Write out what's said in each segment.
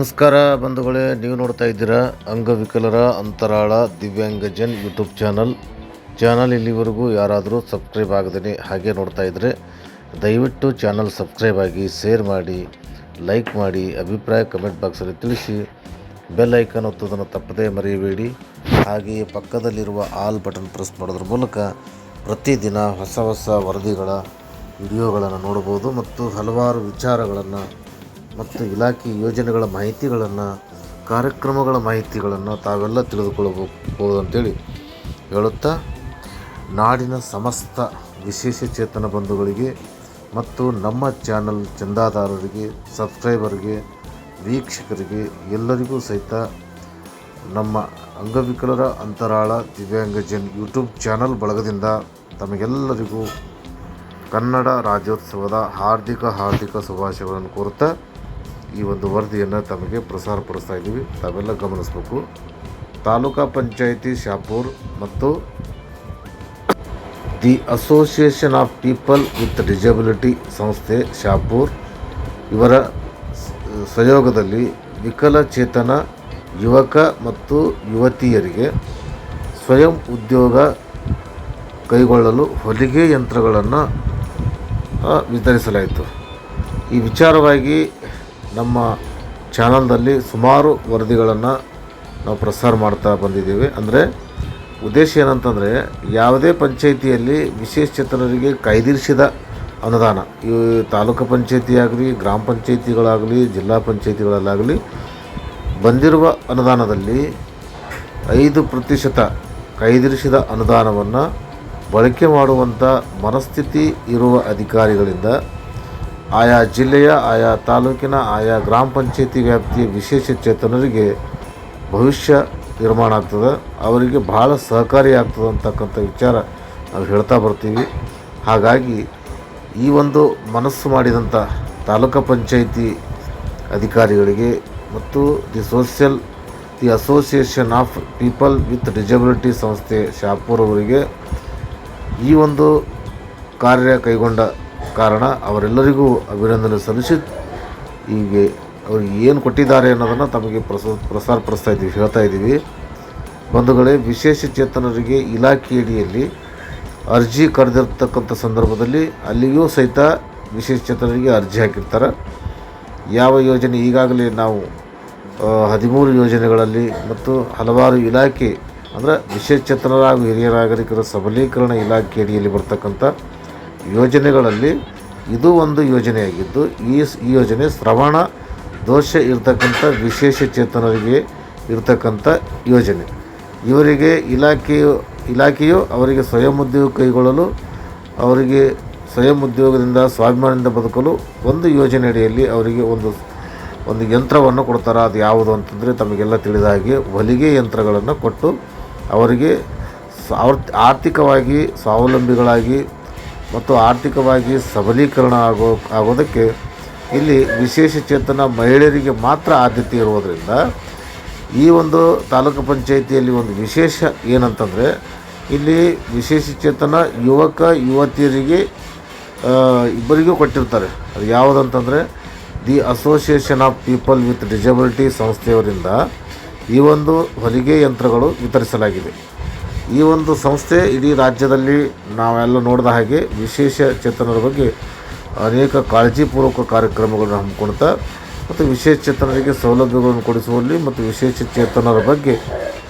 ನಮಸ್ಕಾರ ಬಂಧುಗಳೇ, ನೀವು ನೋಡ್ತಾ ಇದ್ದೀರಾ ಅಂಗವಿಕಲರ ಅಂತರಾಳ ದಿವ್ಯಾಂಗಜನ್ ಯೂಟ್ಯೂಬ್ ಚಾನಲ್. ಚಾನಲ್ ಇಲ್ಲಿವರೆಗೂ ಯಾರಾದರೂ ಸಬ್ಸ್ಕ್ರೈಬ್ ಆಗದೇ ಹಾಗೆ ನೋಡ್ತಾ ಇದ್ದರೆ ದಯವಿಟ್ಟು ಚಾನಲ್ ಸಬ್ಸ್ಕ್ರೈಬ್ ಆಗಿ, ಶೇರ್ ಮಾಡಿ, ಲೈಕ್ ಮಾಡಿ, ಅಭಿಪ್ರಾಯ ಕಮೆಂಟ್ ಬಾಕ್ಸಲ್ಲಿ ತಿಳಿಸಿ, ಬೆಲ್ ಐಕನ್ ಒತ್ತೋದನ್ನು ತಪ್ಪದೇ ಮರೆಯಬೇಡಿ. ಹಾಗೆಯೇ ಪಕ್ಕದಲ್ಲಿರುವ ಆಲ್ ಬಟನ್ ಪ್ರೆಸ್ ಮಾಡೋದ್ರ ಮೂಲಕ ಪ್ರತಿದಿನ ಹೊಸ ಹೊಸ ವರದಿಗಳ, ವಿಡಿಯೋಗಳನ್ನು ನೋಡ್ಬೋದು ಮತ್ತು ಹಲವಾರು ವಿಚಾರಗಳನ್ನು ಮತ್ತು ಇಲಾಖೆ ಯೋಜನೆಗಳ ಮಾಹಿತಿಗಳನ್ನು, ಕಾರ್ಯಕ್ರಮಗಳ ಮಾಹಿತಿಗಳನ್ನು ತಾವೆಲ್ಲ ತಿಳಿದುಕೊಳ್ಳಬಹುದು ಅಂತೇಳಿ ಹೇಳುತ್ತಾ, ನಾಡಿನ ಸಮಸ್ತ ವಿಶೇಷ ಚೇತನ ಬಂಧುಗಳಿಗೆ ಮತ್ತು ನಮ್ಮ ಚಾನಲ್ ಚಂದಾದಾರರಿಗೆ, ಸಬ್ಸ್ಕ್ರೈಬರ್ಗೆ, ವೀಕ್ಷಕರಿಗೆ ಎಲ್ಲರಿಗೂ ಸಹಿತ ನಮ್ಮ ಅಂಗವಿಕಲರ ಅಂತರಾಳ ದಿವ್ಯಾಂಗಜನ್ ಯೂಟ್ಯೂಬ್ ಚಾನಲ್ ಬಳಗದಿಂದ ತಮಗೆಲ್ಲರಿಗೂ ಕನ್ನಡ ರಾಜ್ಯೋತ್ಸವದ ಹಾರ್ದಿಕ ಹಾರ್ದಿಕ ಶುಭಾಶಯಗಳನ್ನು ಕೋರುತ್ತಾ ಈ ಒಂದು ವರದಿಯನ್ನು ತಮಗೆ ಪ್ರಸಾರಪಡಿಸ್ತಾ ಇದ್ದೀವಿ. ತಾವೆಲ್ಲ ಗಮನಿಸಬೇಕು. ತಾಲೂಕಾ ಪಂಚಾಯಿತಿ ಶಾಪೂರ್ ಮತ್ತು the association of people with disability ಸಂಸ್ಥೆ ಶಾಪೂರ್. ಇವರ ಸಹಯೋಗದಲ್ಲಿ ವಿಕಲಚೇತನ ಯುವಕ ಮತ್ತು ಯುವತಿಯರಿಗೆ ಸ್ವಯಂ ಉದ್ಯೋಗ ಕೈಗೊಳ್ಳಲು ಹೊಲಿಗೆ ಯಂತ್ರಗಳನ್ನು ವಿತರಿಸಲಾಯಿತು. ಈ ವಿಚಾರವಾಗಿ ನಮ್ಮ ಚಾನಲ್ನಲ್ಲಿ ಸುಮಾರು ವರದಿಗಳನ್ನು ನಾವು ಪ್ರಸಾರ ಮಾಡ್ತಾ ಬಂದಿದ್ದೀವಿ. ಅಂದರೆ ಉದ್ದೇಶ ಏನಂತಂದರೆ ಯಾವುದೇ ಪಂಚಾಯಿತಿಯಲ್ಲಿ ವಿಶೇಷಚೇತನರಿಗೆ ಕಾಯ್ದಿರಿಸಿದ ಅನುದಾನ, ಈ ತಾಲೂಕು ಪಂಚಾಯಿತಿ ಆಗಲಿ ಗ್ರಾಮ ಪಂಚಾಯಿತಿಗಳಾಗಲಿ, ಜಿಲ್ಲಾ ಪಂಚಾಯಿತಿಗಳಲ್ಲಾಗಲಿ ಬಂದಿರುವ ಅನುದಾನದಲ್ಲಿ ಐದು ಪ್ರತಿಶತ ಕೈದಿರಿಸಿದ ಅನುದಾನವನ್ನು ಬಳಕೆ ಮಾಡುವಂಥ ಮನಸ್ಥಿತಿ ಇರುವ ಅಧಿಕಾರಿಗಳಿಂದ ಆಯಾ ಜಿಲ್ಲೆಯ, ಆಯಾ ತಾಲೂಕಿನ, ಆಯಾ ಗ್ರಾಮ ಪಂಚಾಯತಿ ವ್ಯಾಪ್ತಿಯ ವಿಶೇಷ ಚೇತನರಿಗೆ ಭವಿಷ್ಯ ನಿರ್ಮಾಣ ಆಗ್ತದೆ. ಅವರಿಗೆ ಭಾಳ ಸಹಕಾರಿಯಾಗ್ತದೆ ಅಂತಕ್ಕಂಥ ವಿಚಾರ ನಾವು ಹೇಳ್ತಾ ಬರ್ತೀವಿ. ಹಾಗಾಗಿ ಈ ಒಂದು ಮನಸ್ಸು ಮಾಡಿದಂಥ ತಾಲೂಕು ಪಂಚಾಯಿತಿ ಅಧಿಕಾರಿಗಳಿಗೆ ಮತ್ತು the social, the association of people with disability ಸಂಸ್ಥೆ ಶಾಪೂರ್ ಅವರಿಗೆ ಈ ಒಂದು ಕಾರ್ಯ ಕೈಗೊಂಡ ಕಾರಣ ಅವರೆಲ್ಲರಿಗೂ ಅಭಿನಂದನೆ ಸಲ್ಲಿಸಿ ಹೀಗೆ ಅವ್ರು ಏನು ಕೊಟ್ಟಿದ್ದಾರೆ ಅನ್ನೋದನ್ನು ತಮಗೆ ಪ್ರಸ ಪ್ರಸಾರ ಇದ್ದೀವಿ, ಹೇಳ್ತಾ ಇದ್ದೀವಿ. ಬಂಧುಗಳೇ, ವಿಶೇಷ ಚೇತನರಿಗೆ ಇಲಾಖೆಯಡಿಯಲ್ಲಿ ಅರ್ಜಿ ಕರೆದಿರ್ತಕ್ಕಂಥ ಸಂದರ್ಭದಲ್ಲಿ ಅಲ್ಲಿಯೂ ಸಹಿತ ವಿಶೇಷ ಚೇತನರಿಗೆ ಅರ್ಜಿ ಹಾಕಿರ್ತಾರೆ. ಯಾವ ಯೋಜನೆ ಈಗಾಗಲೇ ನಾವು ಹದಿಮೂರು ಯೋಜನೆಗಳಲ್ಲಿ ಮತ್ತು ಹಲವಾರು ಇಲಾಖೆ, ಅಂದರೆ ವಿಶೇಷಚೇತನರ ಹಾಗೂ ಹಿರಿಯ ನಾಗರಿಕರ ಸಬಲೀಕರಣ ಇಲಾಖೆಯಡಿಯಲ್ಲಿ ಬರ್ತಕ್ಕಂಥ ಯೋಜನೆಗಳಲ್ಲಿ ಇದು ಒಂದು ಯೋಜನೆಯಾಗಿದ್ದು, ಈ ಈ ಯೋಜನೆ ಶ್ರವಣ, ದೋಷ ಇರತಕ್ಕಂಥ ವಿಶೇಷ ಚೇತನರಿಗೆ ಇರತಕ್ಕಂಥ ಯೋಜನೆ. ಇವರಿಗೆ ಇಲಾಖೆಯು ಇಲಾಖೆಯು ಅವರಿಗೆ ಸ್ವಯಂ ಉದ್ಯೋಗ ಕೈಗೊಳ್ಳಲು, ಅವರಿಗೆ ಸ್ವಯಂ ಉದ್ಯೋಗದಿಂದ ಸ್ವಾಭಿಮಾನದಿಂದ ಬದುಕಲು ಒಂದು ಯೋಜನೆ ಅಡಿಯಲ್ಲಿ ಅವರಿಗೆ ಒಂದು ಒಂದು ಯಂತ್ರವನ್ನು ಕೊಡ್ತಾರೆ. ಅದು ಯಾವುದು ಅಂತಂದರೆ ತಮಗೆಲ್ಲ ತಿಳಿದ ಹಾಗೆ ಹೊಲಿಗೆ ಯಂತ್ರಗಳನ್ನು ಕೊಟ್ಟು ಅವರಿಗೆ ಆರ್ಥಿಕವಾಗಿ ಸ್ವಾವಲಂಬಿಗಳಾಗಿ ಮತ್ತು ಆರ್ಥಿಕವಾಗಿ ಸಬಲೀಕರಣ ಆಗೋ, ಆಗೋದಕ್ಕೆ ಇಲ್ಲಿ ವಿಶೇಷ ಚೇತನ ಮಹಿಳೆಯರಿಗೆ ಮಾತ್ರ ಆದ್ಯತೆ ಇರುವುದರಿಂದ ಈ ಒಂದು ತಾಲೂಕು ಪಂಚಾಯಿತಿಯಲ್ಲಿ ಒಂದು ವಿಶೇಷ ಏನಂತಂದರೆ ಇಲ್ಲಿ ವಿಶೇಷ ಚೇತನ ಯುವಕ, ಯುವತಿಯರಿಗೆ ಇಬ್ಬರಿಗೂ ಕೊಟ್ಟಿರ್ತಾರೆ. ಅದು ಯಾವುದಂತಂದರೆ the association of people with disability ಸಂಸ್ಥೆಯವರಿಂದ ಈ ಒಂದು ಹೊಲಿಗೆ ಯಂತ್ರಗಳು ವಿತರಿಸಲಾಗಿದೆ. ಈ ಒಂದು ಸಂಸ್ಥೆ ಇಡೀ ರಾಜ್ಯದಲ್ಲಿ ನಾವೆಲ್ಲ ನೋಡಿದ ಹಾಗೆ ವಿಶೇಷ ಚೇತನರ ಬಗ್ಗೆ ಅನೇಕ ಕಾಳಜಿಪೂರ್ವಕ ಕಾರ್ಯಕ್ರಮಗಳನ್ನು ಹಮ್ಮಿಕೊಳ್ತಾ ಮತ್ತು ವಿಶೇಷ ಚೇತನರಿಗೆ ಸೌಲಭ್ಯಗಳನ್ನು ಕೊಡಿಸುವಲ್ಲಿ ಮತ್ತು ವಿಶೇಷ ಚೇತನರ ಬಗ್ಗೆ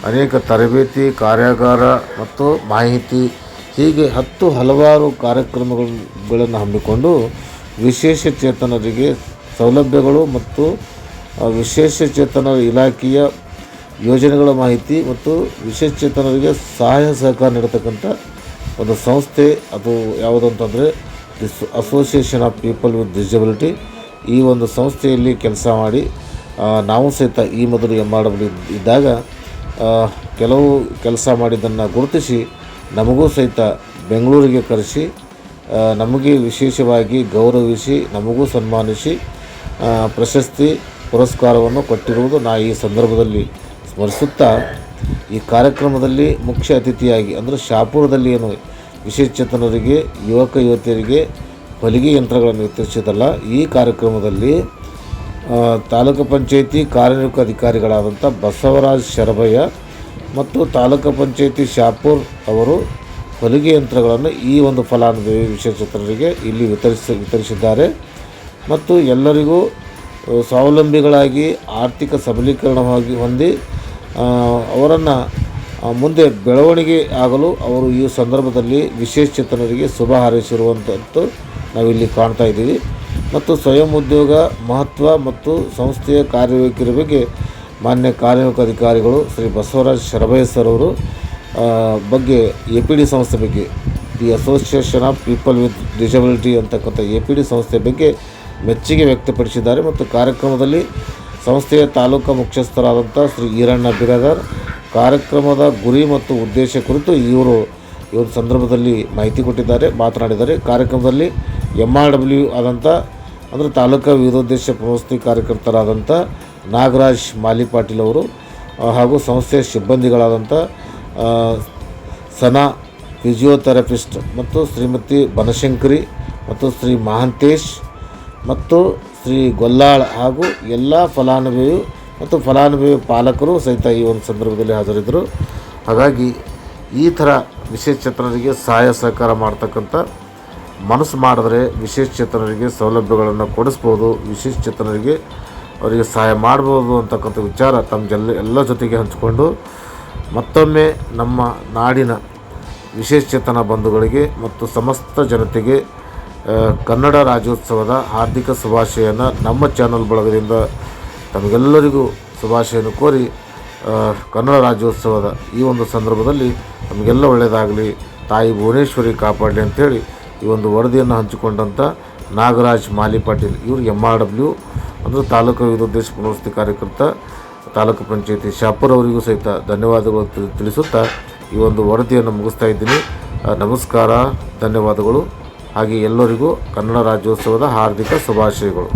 ಅನೇಕ ತರಬೇತಿ, ಕಾರ್ಯಾಗಾರ ಮತ್ತು ಮಾಹಿತಿ, ಹೀಗೆ ಹತ್ತು ಹಲವಾರು ಕಾರ್ಯಕ್ರಮಗಳನ್ನು ಹಮ್ಮಿಕೊಂಡು ವಿಶೇಷ ಚೇತನರಿಗೆ ಸೌಲಭ್ಯಗಳು ಮತ್ತು ವಿಶೇಷ ಚೇತನ ಇಲಾಖೆಯ ಯೋಜನೆಗಳ ಮಾಹಿತಿ ಮತ್ತು ವಿಶೇಷಚೇತನರಿಗೆ ಸಹಾಯ ಸಹಕಾರ ನೀಡತಕ್ಕಂಥ ಒಂದು ಸಂಸ್ಥೆ ಅದು ಯಾವುದು ಅಂತಂದರೆ this association of people with disability ಈ ಒಂದು ಸಂಸ್ಥೆಯಲ್ಲಿ ಕೆಲಸ ಮಾಡಿ ನಾವು ಸಹಿತ ಈ ಮೊದಲು ಎಂ ಆರ್ ಡಬ್ಲ್ಯೂ ಇದ್ದಾಗ ಕೆಲವು ಕೆಲಸ ಮಾಡಿದ್ದನ್ನು ಗುರುತಿಸಿ, ನಮಗೂ ಸಹಿತ ಬೆಂಗಳೂರಿಗೆ ಕರೆಸಿ ನಮಗೆ ವಿಶೇಷವಾಗಿ ಗೌರವಿಸಿ, ನಮಗೂ ಸನ್ಮಾನಿಸಿ ಪ್ರಶಸ್ತಿ ಪುರಸ್ಕಾರವನ್ನು ಕೊಟ್ಟಿರುವುದು ನಾ ಈ ಸಂದರ್ಭದಲ್ಲಿ ಸ್ಮರಿಸುತ್ತಾ ಈ ಕಾರ್ಯಕ್ರಮದಲ್ಲಿ ಮುಖ್ಯ ಅತಿಥಿಯಾಗಿ, ಅಂದರೆ ಶಾಪುರದಲ್ಲಿ ಏನು ವಿಶೇಷಚೇತನರಿಗೆ ಯುವಕ ಯುವತಿಯರಿಗೆ ಹೊಲಿಗೆ ಯಂತ್ರಗಳನ್ನು ವಿತರಿಸಿದಲ್ಲ ಈ ಕಾರ್ಯಕ್ರಮದಲ್ಲಿ ತಾಲೂಕು ಪಂಚಾಯಿತಿ ಕಾರ್ಯನಿರ್ವಾಹಕ ಅಧಿಕಾರಿಗಳಾದಂಥ ಬಸವರಾಜ್ ಶರಭಯ್ಯ ಮತ್ತು ತಾಲೂಕು ಪಂಚಾಯಿತಿ ಶಾಪುರ್ ಅವರು ಹೊಲಿಗೆ ಯಂತ್ರಗಳನ್ನು ಈ ಒಂದು ಫಲಾನುಭವಿ ವಿಶೇಷಚೇತನರಿಗೆ ಇಲ್ಲಿ ವಿತರಿಸಿ, ವಿತರಿಸಿದ್ದಾರೆ. ಮತ್ತು ಎಲ್ಲರಿಗೂ ಸ್ವಾವಲಂಬಿಗಳಾಗಿ ಆರ್ಥಿಕ ಸಬಲೀಕರಣವಾಗಿ ಹೊಂದಿ ಅವರನ್ನು ಮುಂದೆ ಬೆಳವಣಿಗೆ ಆಗಲು ಅವರು ಈ ಸಂದರ್ಭದಲ್ಲಿ ವಿಶೇಷ ಚೇತನರಿಗೆ ಶುಭ ಹಾರೈಸಿರುವಂಥದ್ದು ನಾವಿಲ್ಲಿ ಕಾಣ್ತಾ ಇದ್ದೀವಿ. ಮತ್ತು ಸ್ವಯಂ ಉದ್ಯೋಗ ಮಹತ್ವ ಮತ್ತು ಸಂಸ್ಥೆಯ ಕಾರ್ಯವೈಖರಿ ಬಗ್ಗೆ ಮಾನ್ಯ ಕಾರ್ಯನಿರ್ವಾಹಕ ಅಧಿಕಾರಿಗಳು ಶ್ರೀ ಬಸವರಾಜ್ ಶರಭಯ್ಯ ಸರ್ ಅವರು ಬಗ್ಗೆ ಎ ಪಿ ಡಿ ಸಂಸ್ಥೆ ಬಗ್ಗೆ, the association of people with disability ಅಂತಕ್ಕಂಥ ಎ ಪಿ ಡಿ ಸಂಸ್ಥೆ ಬಗ್ಗೆ ಮೆಚ್ಚುಗೆ ವ್ಯಕ್ತಪಡಿಸಿದ್ದಾರೆ. ಮತ್ತು ಕಾರ್ಯಕ್ರಮದಲ್ಲಿ ಸಂಸ್ಥೆಯ ತಾಲೂಕು ಮುಖ್ಯಸ್ಥರಾದಂಥ ಶ್ರೀ ಈರಣ್ಣ ಬಿರಾದರ್ ಕಾರ್ಯಕ್ರಮದ ಗುರಿ ಮತ್ತು ಉದ್ದೇಶ ಕುರಿತು ಇವರು ಈ ಒಂದು ಸಂದರ್ಭದಲ್ಲಿ ಮಾಹಿತಿ ಕೊಟ್ಟಿದ್ದಾರೆ, ಮಾತನಾಡಿದ್ದಾರೆ. ಕಾರ್ಯಕ್ರಮದಲ್ಲಿ ಎಂ ಆರ್ ಡಬ್ಲ್ಯೂ ಆದಂಥ, ಅಂದರೆ ತಾಲೂಕಾ ವಿರೋದ್ದೇಶ ಪ್ರವಸ್ತಿ ಕಾರ್ಯಕರ್ತರಾದಂಥ ನಾಗರಾಜ್ ಮಾಲಿಪಾಟೀಲ್ ಅವರು ಹಾಗೂ ಸಂಸ್ಥೆಯ ಸಿಬ್ಬಂದಿಗಳಾದಂಥ ಸನಾ ಫಿಸಿಯೋಥೆರಪಿಸ್ಟ್ ಮತ್ತು ಶ್ರೀಮತಿ ಬನಶಂಕರಿ ಮತ್ತು ಶ್ರೀ ಮಹಾಂತೇಶ್ ಮತ್ತು ಶ್ರೀ ಗೊಲ್ಲಾಳ್ ಹಾಗೂ ಎಲ್ಲ ಫಲಾನುಭವಿ ಮತ್ತು ಫಲಾನುಭವಿ ಪಾಲಕರು ಸಹಿತ ಈ ಒಂದು ಸಂದರ್ಭದಲ್ಲಿ ಹಾಜರಿದ್ದರು. ಹಾಗಾಗಿ ಈ ಥರ ವಿಶೇಷಚೇತನರಿಗೆ ಸಹಾಯ ಸಹಕಾರ ಮಾಡ್ತಕ್ಕಂಥ ಮನಸ್ಸು ಮಾಡಿದ್ರೆ ವಿಶೇಷಚೇತನರಿಗೆ ಸೌಲಭ್ಯಗಳನ್ನು ಕೊಡಿಸ್ಬೋದು ವಿಶೇಷಚೇತನರಿಗೆ ಅವರಿಗೆ ಸಹಾಯ ಮಾಡ್ಬೋದು ಅಂತಕ್ಕಂಥ ವಿಚಾರ ತಮ್ಮ ಜಲ್ಲ ಎಲ್ಲ ಜೊತೆಗೆ ಹಂಚಿಕೊಂಡು ಮತ್ತೊಮ್ಮೆ ನಮ್ಮ ನಾಡಿನ ವಿಶೇಷಚೇತನ ಬಂಧುಗಳಿಗೆ ಮತ್ತು ಸಮಸ್ತ ಜನತೆಗೆ ಕನ್ನಡ ರಾಜ್ಯೋತ್ಸವದ ಹಾರ್ದಿಕ ಶುಭಾಶಯನ ನಮ್ಮ ಚಾನಲ್ ಬಳಗದಿಂದ ತಮಗೆಲ್ಲರಿಗೂ ಶುಭಾಶಯನ ಕೋರಿ ಕನ್ನಡ ರಾಜ್ಯೋತ್ಸವದ ಈ ಒಂದು ಸಂದರ್ಭದಲ್ಲಿ ನಮಗೆಲ್ಲ ಒಳ್ಳೆಯದಾಗಲಿ, ತಾಯಿ ಭುವನೇಶ್ವರಿ ಕಾಪಾಡಲಿ ಅಂಥೇಳಿ ಈ ಒಂದು ವರದಿಯನ್ನು ಹಂಚಿಕೊಂಡಂಥ ನಾಗರಾಜ್ ಮಾಲಿ ಪಾಟೀಲ್ ಇವರು ಎಂ ಆರ್ ಡಬ್ಲ್ಯೂ ಅಂದರೆ ತಾಲೂಕು ವಿರುದ್ದೇಶ ಪುನರ್ವಸತಿ ಕಾರ್ಯಕರ್ತ, ತಾಲೂಕು ಪಂಚಾಯತಿ ಶಾಪುರ್ ಅವರಿಗೂ ಸಹಿತ ಧನ್ಯವಾದಗಳು ತಿಳಿ- ತಿಳಿಸುತ್ತಾ ಈ ಒಂದು ವರದಿಯನ್ನು ಮುಗಿಸ್ತಾ ಇದ್ದೀನಿ. ನಮಸ್ಕಾರ, ಧನ್ಯವಾದಗಳು. ಹಾಗೆ ಎಲ್ಲರಿಗೂ ಕನ್ನಡ ರಾಜ್ಯೋತ್ಸವದ ಹಾರ್ದಿಕ ಶುಭಾಶಯಗಳು.